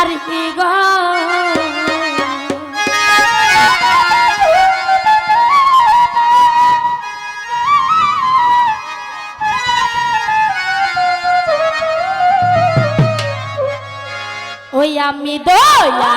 পারি গো। ওই আমি দয়া